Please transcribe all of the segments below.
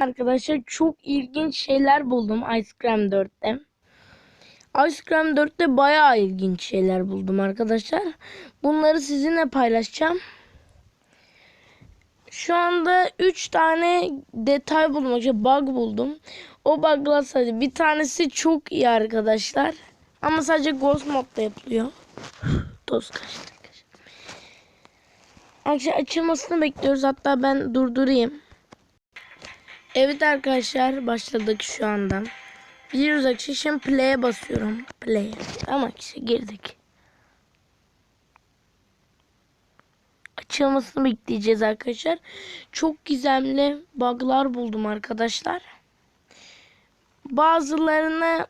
Arkadaşlar çok ilginç şeyler buldum Ice Cream 4'te. Ice Cream 4'te bayağı ilginç şeyler buldum arkadaşlar. Bunları sizinle paylaşacağım. Şu anda 3 tane detay buldum. İşte bug buldum. O buglar sadece bir tanesi çok iyi arkadaşlar. Ama sadece Ghost modda yapılıyor. Toz kaçtı. Arkadaşlar açılmasını bekliyoruz. Hatta ben durdurayım. Evet arkadaşlar başladık şu anda. Biliyoruz arkadaşlar şimdi play'e basıyorum. Play. Ama işte girdik. Açılmasını bekleyeceğiz arkadaşlar. Çok gizemli bug'lar buldum arkadaşlar. Bazılarını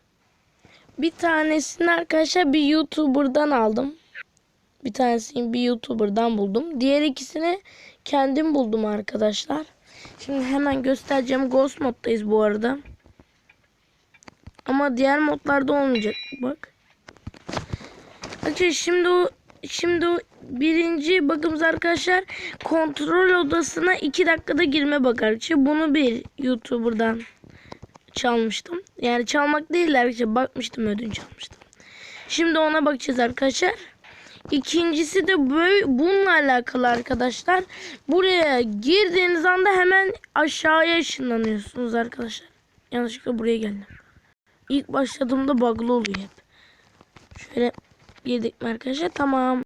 bir tanesini arkadaşlar bir YouTuber'dan aldım. Bir tanesini bir YouTuber'dan buldum. Diğer ikisini kendim buldum arkadaşlar. Şimdi hemen göstereceğim. Ghost moddayız bu arada. Ama diğer modlarda olmayacak. Bak. Arkadaşlar şimdi o şimdi o birinci bakımız arkadaşlar kontrol odasına 2 dakikada girme bakar. Bunu bir YouTuber'dan çalmıştım. Yani çalmak değil arkadaşlar. Bakmıştım ödünç almıştım. Şimdi ona bakacağız arkadaşlar. İkincisi de böyle bununla alakalı arkadaşlar. Buraya girdiğiniz anda hemen aşağıya ışınlanıyorsunuz arkadaşlar. Yanlışlıkla buraya geldim. İlk başladığımda bug'lı oluyor hep. Şöyle girdik mi arkadaşlar? Tamam.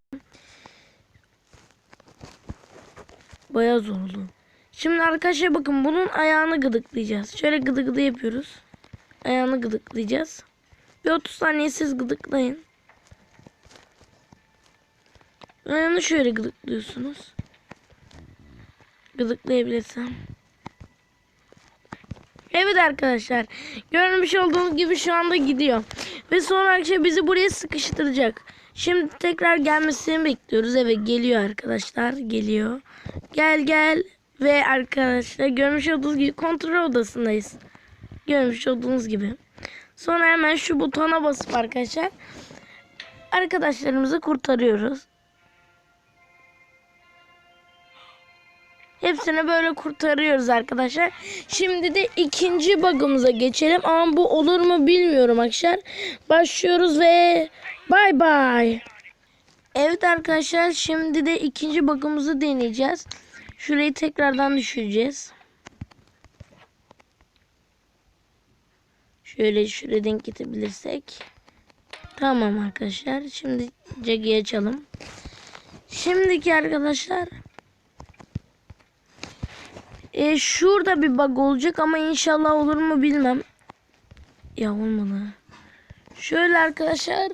Bayağı zor oldu. Şimdi arkadaşlar bakın bunun ayağını gıdıklayacağız. Şöyle gıdı gıdı yapıyoruz. Ayağını gıdıklayacağız. Bir 30 saniye siz gıdıklayın. Ayağını şöyle gıdıklıyorsunuz. Gıdıklayabilirsem. Evet arkadaşlar. Görmüş olduğunuz gibi şu anda gidiyor. Ve sonra arkadaşlar bizi buraya sıkıştıracak. Şimdi tekrar gelmesini bekliyoruz. Evet geliyor arkadaşlar. Geliyor. Gel gel. Ve arkadaşlar görmüş olduğunuz gibi kontrol odasındayız. Görmüş olduğunuz gibi. Sonra hemen şu butona basıp arkadaşlar arkadaşlarımızı kurtarıyoruz. Hepsini böyle kurtarıyoruz arkadaşlar. Şimdi de ikinci bug'ımıza geçelim. Ama bu olur mu bilmiyorum arkadaşlar. Başlıyoruz ve bay bay. Evet arkadaşlar şimdi de ikinci bug'ımızı deneyeceğiz. Şurayı tekrardan düşüreceğiz. Şöyle şuraya denk getirebilirsek. Tamam arkadaşlar. Şimdi Jagg'i açalım. Şimdiki arkadaşlar e, şurada bir bug olacak ama inşallah olur mu bilmem. Ya olmadı. Şöyle arkadaşlar.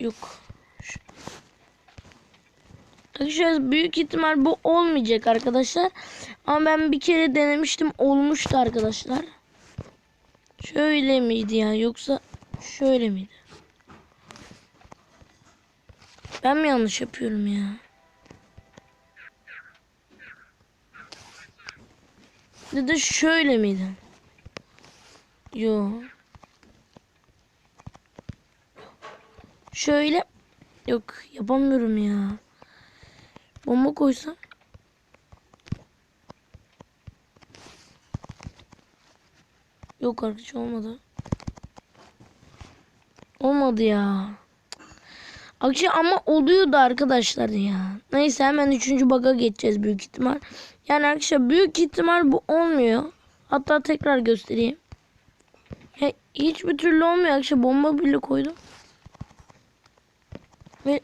Yok. Arkadaşlar büyük ihtimal bu olmayacak arkadaşlar. Ama ben bir kere denemiştim. Olmuştu arkadaşlar. Şöyle miydi ya yoksa şöyle miydi? Ben mi yanlış yapıyorum ya? Ya da şöyle miydi? Yo. Şöyle. Yok yapamıyorum ya. Bomba koysam. Yok arkadaş olmadı. Olmadı ya. Akşam ama oluyordu arkadaşlar ya. Neyse hemen üçüncü baga geçeceğiz büyük ihtimal. Yani arkadaşlar büyük ihtimal bu olmuyor. Hatta tekrar göstereyim. Ya, hiçbir türlü olmuyor arkadaşlar. Bomba bile koydum. Ve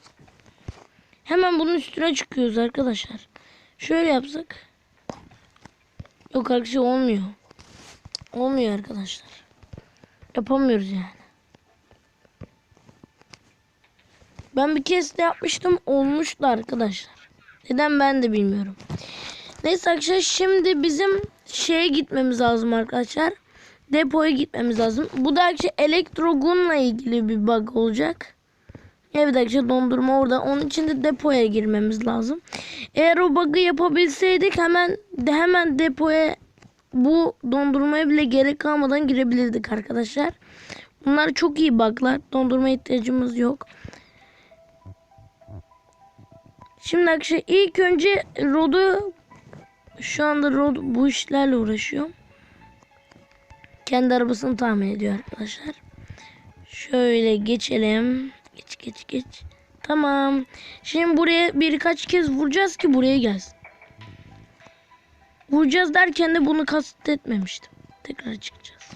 hemen bunun üstüne çıkıyoruz arkadaşlar. Şöyle yapsak. Yok arkadaşlar olmuyor. Olmuyor arkadaşlar. Yapamıyoruz yani. Ben bir kez de yapmıştım. Olmuştu arkadaşlar. Neden ben de bilmiyorum. Neyse arkadaşlar şimdi bizim şeye gitmemiz lazım arkadaşlar. Depoya gitmemiz lazım. Bu da arkadaşlar elektrogunla ilgili bir bug olacak. Evet arkadaşlar dondurma orada. Onun için de depoya girmemiz lazım. Eğer o bug'ı yapabilseydik hemen hemen depoya bu dondurmaya bile gerek kalmadan girebilirdik arkadaşlar. Bunlar çok iyi bug'lar. Dondurma ihtiyacımız yok. Şimdi arkadaşlar ilk önce Rod'u şu anda Rod bu işlerle uğraşıyor. Kendi arabasını tamir ediyor arkadaşlar. Şöyle geçelim. Geç geç geç. Tamam. Şimdi buraya birkaç kez vuracağız ki buraya gelsin. Vuracağız derken de bunu kastetmemiştim. Tekrar çıkacağız.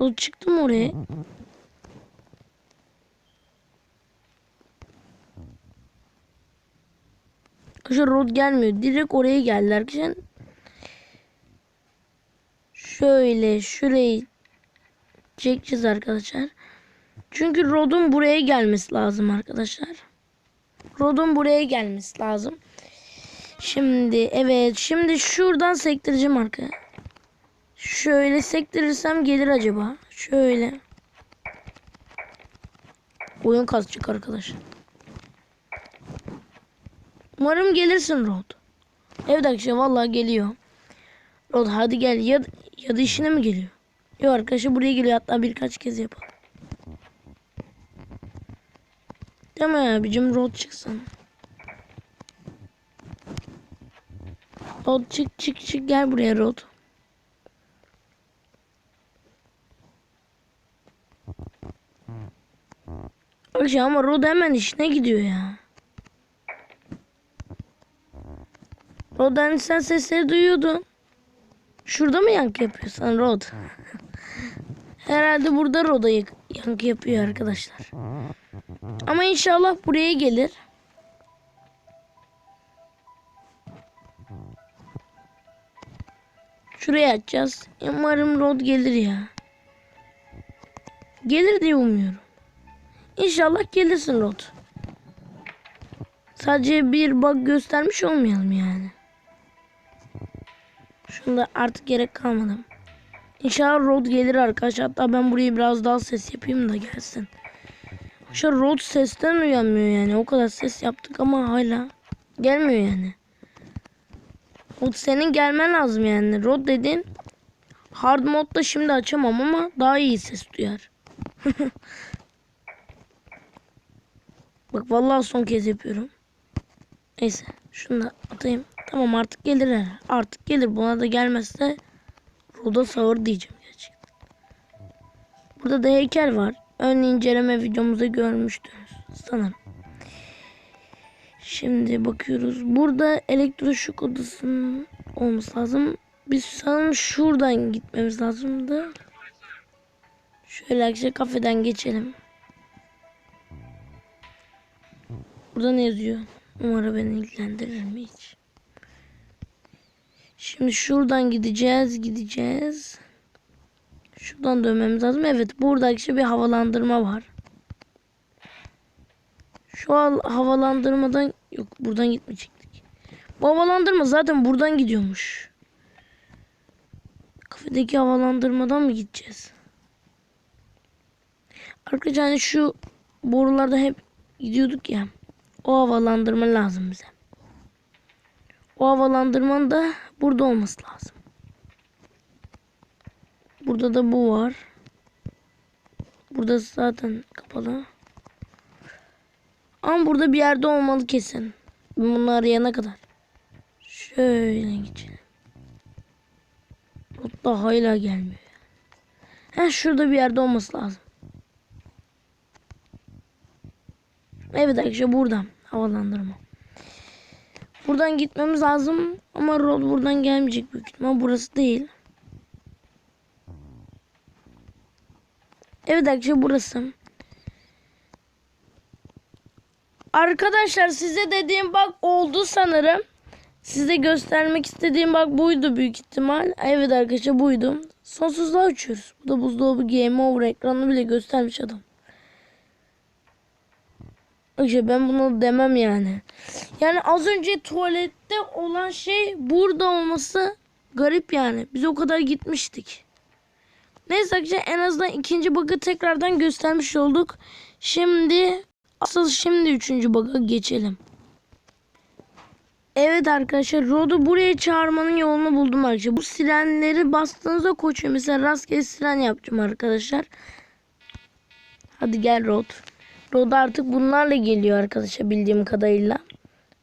O çıktı mı oraya? Arkadaşlar road gelmiyor. Direkt oraya geldi arkadaşlar. Şöyle şurayı çekeceğiz arkadaşlar. Çünkü rodun buraya gelmesi lazım arkadaşlar. Rodun buraya gelmesi lazım. Şimdi evet şimdi şuradan sektireceğim arkaya. Şöyle sektirirsem gelir acaba. Şöyle. Oyun kasacak arkadaşlar. Umarım gelirsin Rod. Evet arkadaşlar vallahi geliyor. Rod hadi gel ya, ya da işine mi geliyor? Yok arkadaşlar buraya geliyor hatta birkaç kez yapalım. Değil mi abicim Rod çıksın. Rod çık çık çık gel buraya Rod. Arkadaşlar ama Rod hemen işine gidiyor ya. Rod hani sen sesleri duyuyordun. Şurada mı yankı yapıyorsun Rod? Herhalde burada Rod'a yankı yapıyor arkadaşlar. Ama inşallah buraya gelir. Şuraya açacağız. Umarım Rod gelir ya. Gelir diye umuyorum. İnşallah gelirsin Rod. Sadece bir bug göstermiş olmayalım yani. Şunda artık gerek kalmadı. İnşallah Rod gelir arkadaşlar. Hatta ben buraya biraz daha ses yapayım da gelsin. Şu Rod sesten uyanmıyor yani. O kadar ses yaptık ama hala gelmiyor yani. Rod senin gelmen lazım yani. Rod dedin. Hard modda şimdi açamam ama daha iyi ses duyar. Bak vallahi son kez yapıyorum. Neyse şunu da atayım. Tamam artık gelir. Artık gelir. Buna da gelmezse Roda sağır diyeceğim gerçekten. Burada da heykel var. Ön inceleme videomuzda görmüştünüz sanırım. Şimdi bakıyoruz. Burada elektroşok odasının olması lazım. Biz sanırım şuradan gitmemiz lazımdı. Şöyle akşam kafeden geçelim. Burada ne yazıyor? Numara beni ilgilendirir mi hiç? Şimdi şuradan gideceğiz, gideceğiz. Şuradan dönmemiz lazım. Evet, burada işte bir havalandırma var. Şu an havalandırmadan yok, buradan gitmeyecektik. Bu havalandırma zaten buradan gidiyormuş. Kafedeki havalandırmadan mı gideceğiz? Arkadaşlar hani şu borularda hep gidiyorduk ya. O havalandırma lazım bize. O havalandırmanın da burada olması lazım. Burada da bu var. Burada zaten kapalı. Ama burada bir yerde olmalı kesin. Ben bunu arayana kadar. Şöyle geçelim. Hatta hala gelmiyor. Ha şurada bir yerde olması lazım. Evet arkadaşlar buradan havalandırma. Buradan gitmemiz lazım ama rol buradan gelmeyecek büyük ihtimal. Burası değil. Evet arkadaşlar burası. Arkadaşlar size dediğim bak oldu sanırım. Size göstermek istediğim bak buydu büyük ihtimal. Evet arkadaşlar buydu. Sonsuzluğa uçuyoruz. Bu da buzdolabı game over ekranını bile göstermiş adam. İşte ben bunu demem yani. Yani az önce tuvalette olan şey burada olması garip yani. Biz o kadar gitmiştik. Neyse arkadaşlar en azından ikinci bug'ı tekrardan göstermiş olduk. Şimdi asıl şimdi üçüncü bug'a geçelim. Evet arkadaşlar Rod'u buraya çağırmanın yolunu buldum arkadaşlar. Bu sirenleri bastığınızda koşuyor. Mesela rastgele siren yapacağım arkadaşlar. Hadi gel Rod. Rod artık bunlarla geliyor arkadaşlar bildiğim kadarıyla.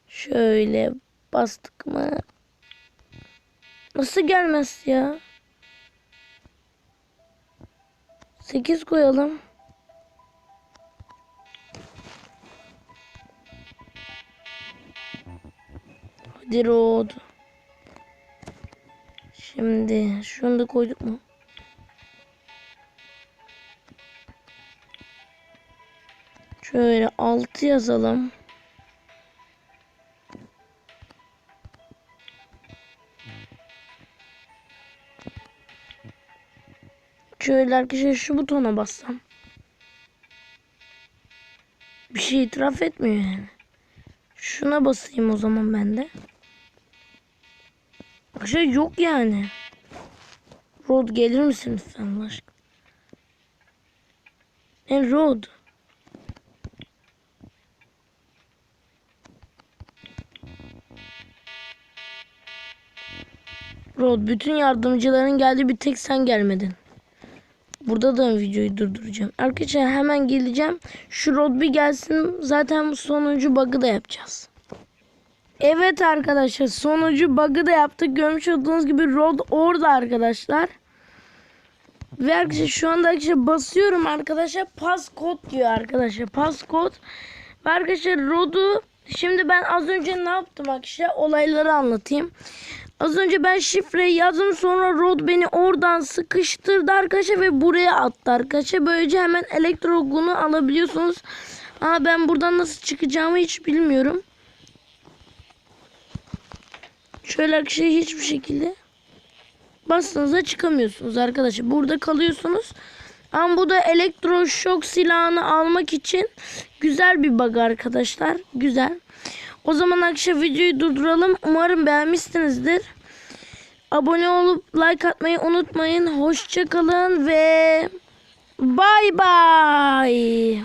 Şöyle bastık mı? Nasıl gelmez ya? 8 koyalım. Hadi Rod. Şimdi şunu da koyduk mu? Şöyle 6 yazalım. Şöyle arkadaşlar şu butona bassam. Bir şey itiraf etmiyor yani. Şuna basayım o zaman ben de. Şey yok yani. Rod gelir misin lütfen aşkına? Ne Rod? Rod bütün yardımcıların geldi bir tek sen gelmedin. Burada da videoyu durduracağım. Arkadaşlar hemen geleceğim. Şu Rod bir gelsin. Zaten sonuncu bug'ı da yapacağız. Evet arkadaşlar sonucu bug'ı da yaptık. Görmüş olduğunuz gibi Rod orada arkadaşlar. Ve arkadaşlar şu anda arkadaşlar basıyorum arkadaşlar. Passcode diyor arkadaşlar. Passcode. Ve arkadaşlar Rod'u şimdi ben az önce ne yaptım arkadaşlar? Olayları anlatayım. Az önce ben şifreyi yazdım sonra Rod beni oradan sıkıştırdı arkadaşlar ve buraya attı arkadaşlar. Böylece hemen elektrogunu alabiliyorsunuz. Ama ben buradan nasıl çıkacağımı hiç bilmiyorum. Şöyle arkadaşlar hiçbir şekilde bastığınızda çıkamıyorsunuz arkadaşlar. Burada kalıyorsunuz. Ama bu da elektroşok silahını almak için güzel bir bug arkadaşlar. Güzel. O zaman arkadaşlar videoyu durduralım. Umarım beğenmişsinizdir. Abone olup like atmayı unutmayın. Hoşçakalın ve bay bay.